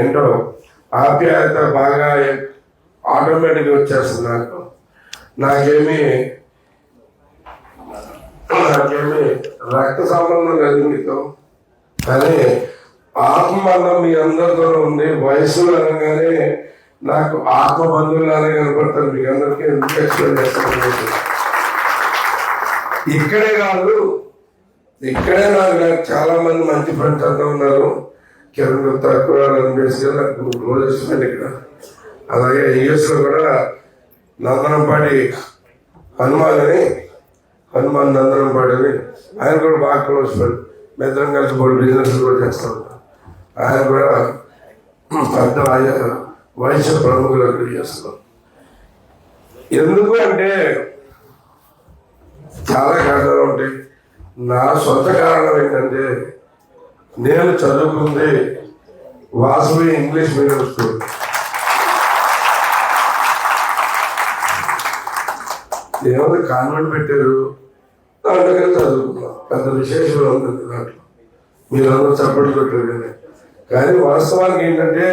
ఏంటో? ఆప్యాయత బాగా ఆటోమేటిక్గా వచ్చేస్తుంది నాకు. నాకేమీ నాకేమి రక్త సంబంధం లేదు మీతో కానీ ఆత్మబంధం మీ అందరితో ఉంది. వయసు అనగానే నాకు ఆత్మ బంధువులానే కనపడతారు. మీకు అందరికీ ఎందుకు ఎక్స్ప్లెయిన్ చేస్తాను ఇక్కడే కాదు ఇక్కడే నాకు నాకు చాలా మంది మంచి ఫ్రెండ్స్ అంతా ఉన్నారు. కిరణ్ తక్కువ కూడా నాకు ఇక్కడ. అలాగే యుఎస్లో కూడా నందనంపాడి హనుమాన్ అని హనుమాన్ నందనంపాడి అని ఆయన కూడా బాగా క్లోజ్ ఫ్రెండ్ మిత్రం కలిసి కూడా బిజినెస్ కూడా చేస్తూ ఉంటాం. ఆయన కూడా పెద్ద వైశ్య ప్రముఖులు అక్కడ చేస్తున్నాం ఎందుకు అంటే చాలా కారణాలు ఉంటాయి. నా సొంత కారణం ఏంటంటే నేను చదువుకుంది వాసవి ఇంగ్లీష్ మీడియం స్కూల్. ఏమైనా కాన్వెంట్ పెట్టారు. దాంట్లో చదువుకున్నాం. పెద్ద విశేషం ఉంటుంది దాంట్లో. మీరందరూ చప్పట్లు పెట్టారు కానీ కానీ వాస్తవానికి ఏంటంటే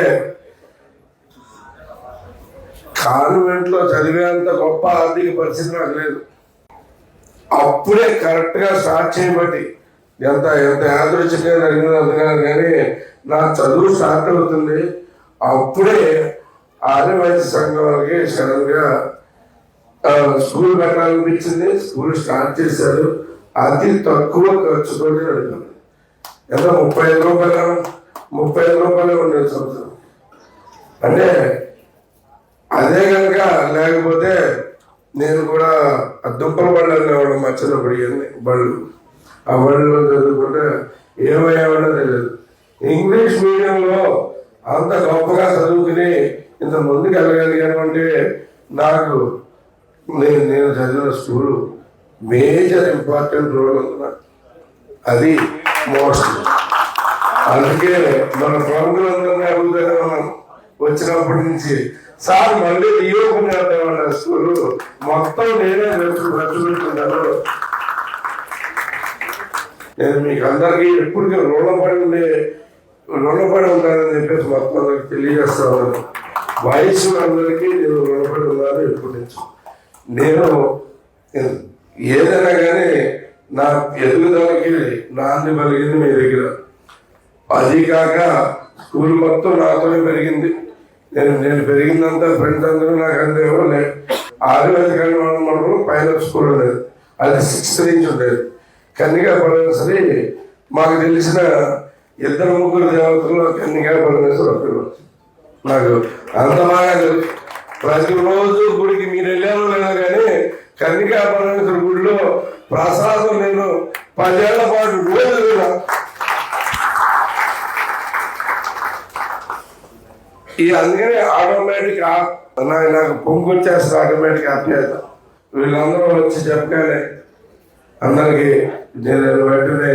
కాన్వెంట్లో చదివేంత గొప్ప ఆర్థిక పరిస్థితి నాకు లేదు. అప్పుడే కరెక్ట్గా స్టార్ట్ చేయబట్టి ఎంత ఎంత యాదృచ్ఛికంగా జరిగిందో అందుకని కానీ నా చదువు స్టార్ట్ అవుతుంది. అప్పుడే ఆదివాసీ సంఘం వాళ్ళకి సడన్గా స్కూల్ పెట్టాలనిపించింది స్కూల్ స్టార్ట్ చేశారు. అతి తక్కువ ఖర్చుతో నడిపారు ఎంత ముప్పై ఐదు రూపాయలు ముప్పై ఐదు రూపాయలు ఉండేది సంవత్సరం. అంటే అదే కనుక లేకపోతే నేను కూడా ఆ దుంపల బళ్ళు అనేవాడు మా చిన్నప్పుడు బళ్ళు. ఆ బళ్ళలో చదువుకుంటే ఏమయ్యావనో తెలియదు ఇంగ్లీష్ మీడియంలో అంత గొప్పగా చదువుకుని ఇంత ముందుకు వెళ్ళగలిగాను అంటే నాకు నేను నేను చదివిన స్కూలు మేజర్ ఇంపార్టెంట్ రోల్ ఉంది అది మోస్ట్. అందుకే మన ప్రముఖులందరినీ అడుగుతానే మనం వచ్చినప్పటి నుంచి సార్ మళ్ళీ రీఓపెన్ చేద్దామన్న స్కూల్? మొత్తం నేనే ఖర్చు ఖర్చు పెట్టుకుంటాను నేను మీకు అందరికీ ఎప్పటికీ రుణపడి ఉండే రుణపడి ఉంటానని చెప్పేసి మొత్తం అందరికి తెలియజేస్తాను. వయసు అందరికీ నేను రుణపడి ఉన్నాను ఎప్పటి నుంచి. నేను ఏదైనా కానీ నా ఎదుగుదలకి నాంది పెరిగింది మీ దగ్గర. అది కాక స్కూల్ మొత్తం నాతోనే పెరిగింది. నేను నేను పెరిగిందంతా ఫ్రెండ్స్ అందరూ నాకు అంత ఇవ్వలే ఆదివాసి కళ్యాణ మండపం పైన స్కూల్ ఉండేది. అది సిక్స్త్ నుంచి ఉండేది. కన్నిగా పరమేశ్వరి మాకు తెలిసిన ఇద్దరు ముగ్గురు దేవతలు కన్నిగా పరమేశ్వరి ఒకరు నాకు అంత బాగా రోజు ప్రతిరోజు గుడికి మీరు వెళ్ళాను కానీ కన్నికా పరమేశ్వర గుడిలో ప్రసాదం నేను పదేళ్ళ పాటు రోజు ఈ అందుకనే ఆటోమేటిక్ నాకు నాకు పొంగు వచ్చేస్తుంది ఆటోమేటిక్ ఆప్యాయత వీళ్ళందరూ వచ్చి చెప్పగానే అందరికి నేను వెంటనే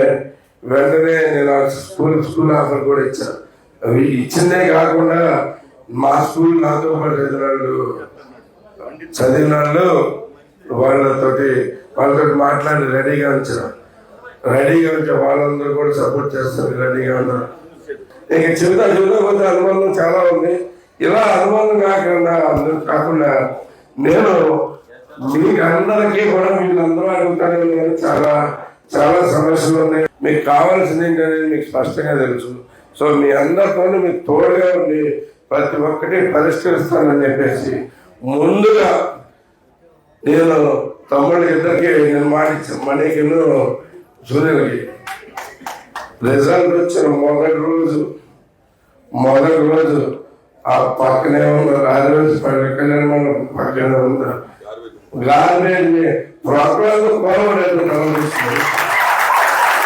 వెంటనే నేను ఆ స్కూల్ స్కూల్ ఆఫర్ కూడా ఇచ్చాను. అవి ఇచ్చిందే కాకుండా మా స్కూల్ నాతో పాటు ఎదురాళ్ళు చదివిన వాళ్ళు వాళ్ళతోటి వాళ్ళతో మాట్లాడి రెడీగా ఉంచారు. రెడీగా ఉంటే వాళ్ళందరూ కూడా సపోర్ట్ చేస్తారు రెడీగా ఉన్నారు. ఇంకా చెబుతా చెబుతా పోతే అనుబంధం చాలా ఉంది. ఇలా అనుబంధం కాకుండా కాకుండా నేను మీకు అందరికీ కూడా మీరు అడుగుతారు చాలా చాలా సమస్యలు ఉన్నాయి. మీకు కావాల్సింది ఏంటనేది మీకు స్పష్టంగా తెలుసు. సో మీ అందరితో మీకు తోడుగా ఉండి ప్రతి ఒక్కటి పరిష్కరిస్తానని చెప్పేసి ముందుగా నేను తమ్ముడు ఇద్దరికి నేను మాటిచ్చాను మనీకిను సూర్యులకి రిజల్ట్ వచ్చిన మొదటి రోజు మొదటి రోజు ఆ పక్కనే ఉన్న రాజరాజు పక్కనే మన పక్కనే ఉన్న గార్బేజ్ ప్రోగ్రామ్ కోరలేదు గమనిస్తుంది.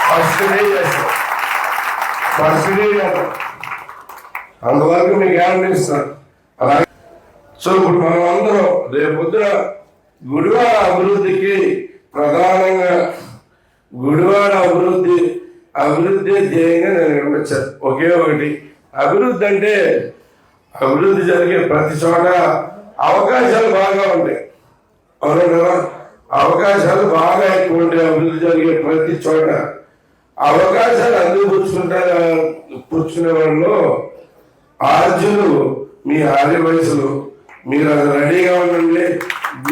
ఫస్ట్ డే చేస్తాం ఫస్ట్ డే చేస్తాం మీకు ఏమని ఇస్తాను అలాగే సో ఇప్పుడు మనం అందరం రేపొద్దున గుడివాడ అభివృద్ధికి ప్రధానంగా గుడివాడ అభివృద్ధి అభివృద్ధి ధ్యేయంగా నేను నిర్మించాను ఒకే ఒకటి. అభివృద్ధి అంటే అభివృద్ధి జరిగే ప్రతి చోట అవకాశాలు బాగా ఉంటాయి. అవునా కదా అవకాశాలు బాగా ఎక్కువ ఉంటాయి అభివృద్ధి జరిగే ప్రతి చోట. అవకాశాలు అందిపుచ్చుకుంటా పుచ్చుకునే వాళ్ళు ఆర్జులు మీ ఆది వయసులు మీరు అది రెడీగా ఉండండి.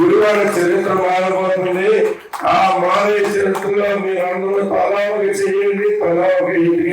గురువారి చరిత్ర మారబోతుంది. ఆ మారే చరిత్రలో మీరు అందరూ తలా ఒక చేయండి తలా ఒక ఇంటికి